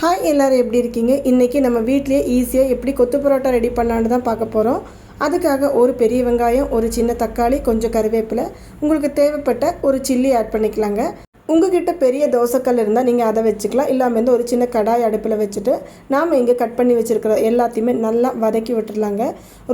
Hi எல்லோரும் எப்படி இருக்கீங்க? இன்றைக்கி நம்ம வீட்லேயே ஈஸியாக எப்படி கொத்து பரோட்டா ரெடி பண்ணலான்னு தான் பார்க்க போகிறோம் அதுக்காக ஒரு பெரிய வெங்காயம் ஒரு சின்ன தக்காளி கொஞ்சம் கருவேப்பிலை உங்களுக்கு தேவைப்பட்ட ஒரு சில்லி ஆட் பண்ணிக்கலாங்க. உங்ககிட்ட பெரிய தோசைக்கல் இருந்தால் நீங்கள் அதை வச்சுக்கலாம். இல்லாமல் வந்து ஒரு சின்ன கடாய் அடுப்பில் வச்சுட்டு நாம் இங்கே கட் பண்ணி வச்சுருக்கிற எல்லாத்தையுமே நல்லா வதக்கி விட்டுடலாங்க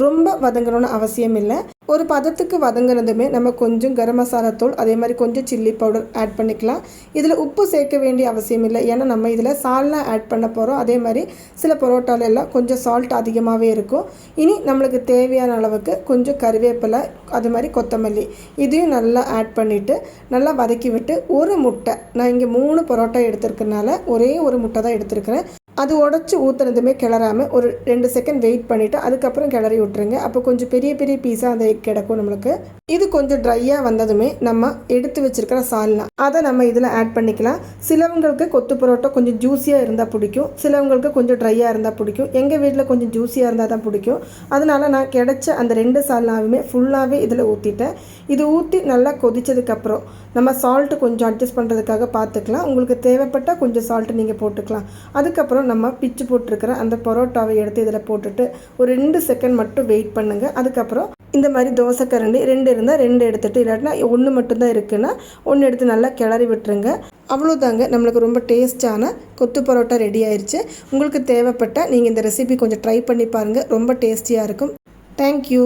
ரொம்ப வதங்கணும்னு அவசியம் இல்லை. ஒரு பதத்துக்கு வதங்கினதுமே நம்ம கொஞ்சம் கரம் மசாலா தூள் அதே மாதிரி கொஞ்சம் சில்லி பவுடர் ஆட் பண்ணிக்கலாம். இதில் உப்பு சேர்க்க வேண்டிய அவசியம் இல்லை. ஏன்னா நம்ம இதில் சால்லாம் ஆட் பண்ண போகிறோம் அதே மாதிரி சில பரோட்டால எல்லாம் கொஞ்சம் சால்ட் அதிகமாகவே இருக்கும். இனி நம்மளுக்கு தேவையான அளவுக்கு கொஞ்சம் கருவேப்பிலை அது மாதிரி கொத்தமல்லி இதையும் நல்லா ஆட் பண்ணிவிட்டு நல்லா வதக்கி விட்டு ஒரு முட்டை. நான் இங்கே மூணு பரோட்டா எடுத்திருக்கனால ஒரே ஒரு முட்டை தான் எடுத்திருக்கிறேன். அது உடச்சி ஊற்றுனதுமே கிளறாமல் ஒரு ரெண்டு செகண்ட் வெயிட் பண்ணிவிட்டு அதுக்கப்புறம் கிளறி விட்டுருங்க. அப்போ கொஞ்சம் பெரிய பெரிய பீஸாக அந்த எக் கிடக்கும் நம்மளுக்கு. இது கொஞ்சம் ட்ரையாக வந்ததுமே நம்ம எடுத்து வச்சிருக்கிற சால்னா அதை நம்ம இதில் ஆட் பண்ணிக்கலாம். சிலவங்களுக்கு கொத்து பரோட்டா கொஞ்சம் ஜூஸியாக இருந்தால் பிடிக்கும். சிலவங்களுக்கு கொஞ்சம் ட்ரையாக இருந்தால் பிடிக்கும். எங்கள் வீட்டில் கொஞ்சம் ஜூஸியாக இருந்தால் தான் பிடிக்கும். அதனால் நான் கிடைச்ச அந்த ரெண்டு சால்னாவுமே ஃபுல்லாகவே இதில் ஊற்றிட்டேன் இது ஊற்றி நல்லா கொதித்ததுக்கப்புறம் நம்ம சால்ட்டு கொஞ்சம் அட்ஜஸ்ட் பண்ணுறதுக்காக பார்த்துக்கலாம் உங்களுக்கு தேவைப்பட்டால் கொஞ்சம் சால்ட்டு நீங்கள் போட்டுக்கலாம். அதுக்கப்புறம் நம்ம பிச்சு போட்டிருக்கிற அந்த பரோட்டாவை எடுத்து இதில் போட்டுட்டு ஒரு ரெண்டு செகண்ட் மட்டும் வெயிட் பண்ணுங்கள் அதுக்கப்புறம் இந்த மாதிரி தோசை கரண்டி ரெண்டு இருந்தால் ரெண்டு எடுத்துகிட்டு இல்லாட்டினா ஒன்று மட்டும்தான் இருக்குன்னா ஒன்று எடுத்து நல்லா கிளறி விட்டுருங்க. அவ்வளோதாங்க நம்மளுக்கு ரொம்ப டேஸ்டான கொத்து பரோட்டா ரெடி ஆயிடுச்சு உங்களுக்கு தேவைப்பட்டால் நீங்கள் இந்த ரெசிபி கொஞ்சம் ட்ரை பண்ணி பாருங்கள் ரொம்ப டேஸ்டியாக இருக்கும். தேங்க்யூ